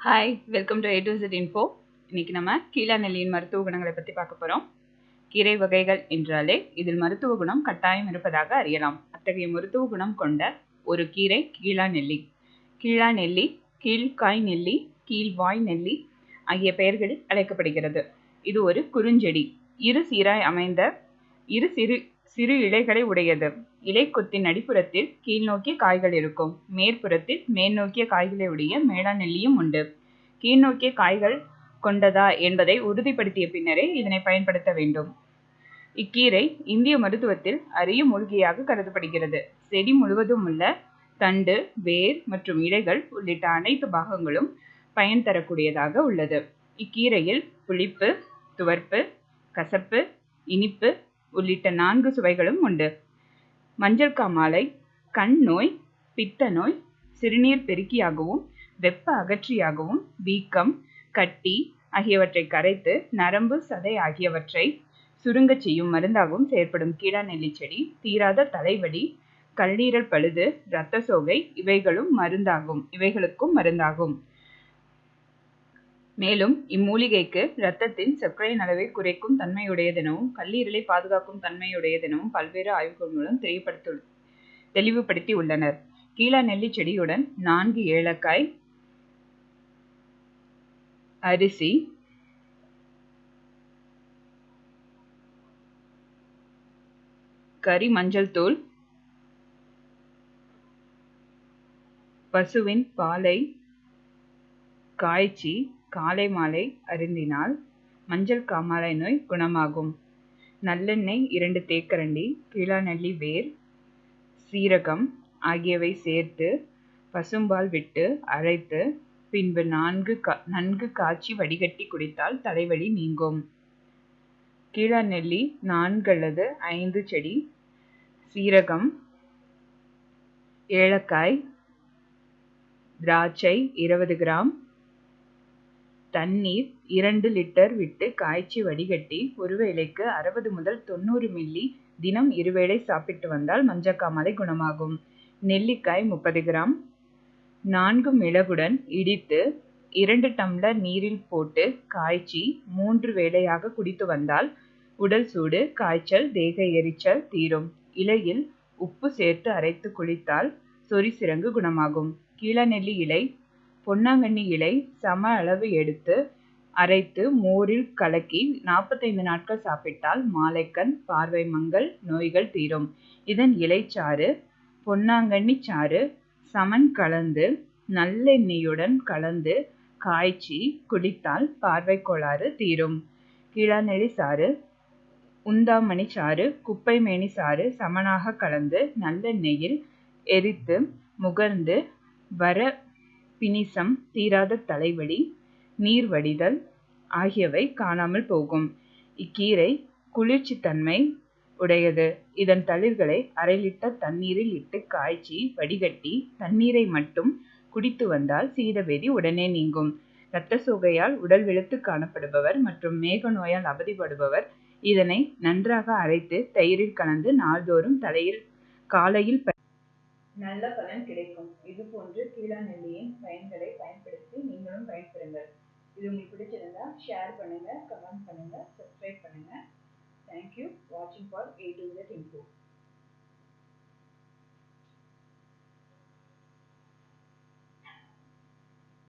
Hi welcome to A to Z info இன்னைக்கு நம்ம கீழா நெல்லியின் மருத்துவ குணங்களை பற்றி பார்க்க போகிறோம் கீரை வகைகள் என்றாலே இதில் மருத்துவ குணம் கட்டாயம் இருப்பதாக அறியலாம். அத்தகைய மருத்துவ குணம் கொண்ட ஒரு கீரை கீழா நெல்லி. கீழா நெல்லி கீழ்காய் நெல்லி கீழ்வாய் நெல்லி ஆகிய பெயர்களில் அழைக்கப்படுகிறது. இது ஒரு குறுஞ்செடி. இரு சீராய் அமைந்த இரு சிறு சிறு இலைகளை உடையது. இலை கொத்தின் அடிப்புறத்தில் கீழ்நோக்கிய காய்கள் இருக்கும். மேற்புறத்தில் மேல்நோக்கிய காய்களை உடைய மேலாநெல்லியும் உண்டு. கீழ்நோக்கிய காய்கள் கொண்டதா என்பதை உறுதிப்படுத்திய பின்னரே இதனை பயன்படுத்த வேண்டும். இக்கீரை இந்திய மருத்துவத்தில் அரிய மூலிகையாக கருதப்படுகிறது. செடி முழுவதும் உள்ள தண்டு வேர் மற்றும் இலைகள் உள்ளிட்ட அனைத்து பாகங்களும் பயன் தரக்கூடியதாக உள்ளது. இக்கீரையில் புளிப்பு துவர்ப்பு கசப்பு இனிப்பு உள்ளிட்ட நான்கு சுவைகளும் உண்டு. மஞ்சள் காமாலை கண் நோய் பித்த நோய் சிறுநீர் பெருக்கியாகவும் வெப்ப அகற்றியாகவும் வீக்கம் கட்டி ஆகியவற்றை கரைத்து நரம்பு சதை ஆகியவற்றை சுருங்கச் செய்யும் மருந்தாகவும் செயற்படும் கீழாநெல்லி செடி தீராத தலைவலி கல்லீரல் பழுது இரத்த சோகை இவைகளும் மருந்தாகும். இவைகளுக்கும் மருந்தாகும். மேலும் இம்மூலிகைக்கு இரத்தத்தின் சர்க்கரையின் அளவை குறைக்கும் தன்மையுடையதெனவும் கல்லீரலை பாதுகாக்கும் தன்மையுடையதெனவும் பல்வேறு ஆய்வுகள் மூலம் தெளிவுபடுத்து தெளிவுபடுத்தி உள்ளனர். கீழா நெல்லி செடியுடன் நான்கு ஏலக்காய் அரிசி கரி மஞ்சள் தூள் பசுவின் பாலை காய்ச்சி காலை மாலை அருந்தினால் மஞ்சள் காமாலை நோய் குணமாகும். நல்லெண்ணெய் இரண்டு தேக்கரண்டி கீழாநெல்லி வேர் சீரகம் ஆகியவை சேர்த்து பசும்பால் விட்டு அரைத்து பின்பு நான்கு கா நன்கு காய்ச்சி வடிகட்டி குடித்தால் தலைவலி நீங்கும். கீழாநெல்லி நான்கு அல்லது ஐந்து செடி சீரகம் ஏலக்காய் திராட்சை இருபது கிராம் தண்ணீர் இரண்டு லிட்டர் விட்டு காய்ச்சி வடிகட்டி ஒருவேளைக்கு அறுபது முதல் தொண்ணூறு மில்லி தினம் இருவேளை சாப்பிட்டு வந்தால் மஞ்சக்காமலை குணமாகும். நெல்லிக்காய் முப்பது கிராம். நான்கு மிளகுடன் இடித்து இரண்டு டம்ளர் நீரில் போட்டு காய்ச்சி மூன்று வேளையாக குடித்து வந்தால் உடல் சூடு காய்ச்சல் தேக எரிச்சல் தீரும். இலையில் உப்பு சேர்த்து அரைத்து குளித்தால் சொறி சிறங்கு குணமாகும். கீழநெல்லி இலை பொன்னாங்கண்ணி இலை சம அளவு எடுத்து அரைத்து மோரில் கலக்கி நாற்பத்தைந்து நாட்கள் சாப்பிட்டால் மாலைக்கண் பார்வை மங்கல் நோய்கள் தீரும். இதன் இலைச்சாறு பொன்னாங்கண்ணி சாறு சமன் கலந்து நல்லெண்ணெயுடன் கலந்து காய்ச்சி குடித்தால் பார்வை கோளாறு தீரும். கீழாநெல்லி சாறு உந்தாமணி சாறு குப்பைமேனி சாறு சமனாக கலந்து நல்லெண்ணெயில் எரித்து முகர்ந்து வர பிணிசம் தீராத தலைவலி நீர் வடிதல் ஆகியவை காணாமல் போகும். இக்கீரை குளிர்ச்சி தன்மை உடையது. இதன் தளிர்களை அரை லிட்டர் தண்ணீரில் இட்டு காய்ச்சி வடிகட்டி தண்ணீரை மட்டும் குடித்து வந்தால் சீதவேதி உடனே நீங்கும். இரத்த சோகையால் உடல் வெளுத்து காணப்படுபவர் மற்றும் மேக நோயால் அவதிப்படுபவர் இதனை நன்றாக அரைத்து தயிரில் கலந்து நாள்தோறும் தலையில் காலையில் நல்ல பலன் கிடைக்கும். இது போன்று கீழாநெல்லியின் பயன்களை பயன்படுத்தி நீங்களும் பயன்பெறுங்கள். இது உங்களுக்கு பிடிச்சிருந்தா ஷேர் பண்ணுங்க கமெண்ட் பண்ணுங்க சப்ஸ்கிரைப் பண்ணுங்க. தேங்க்யூ வாட்சிங் ஃபார் ஏ டு இன்ஃபோ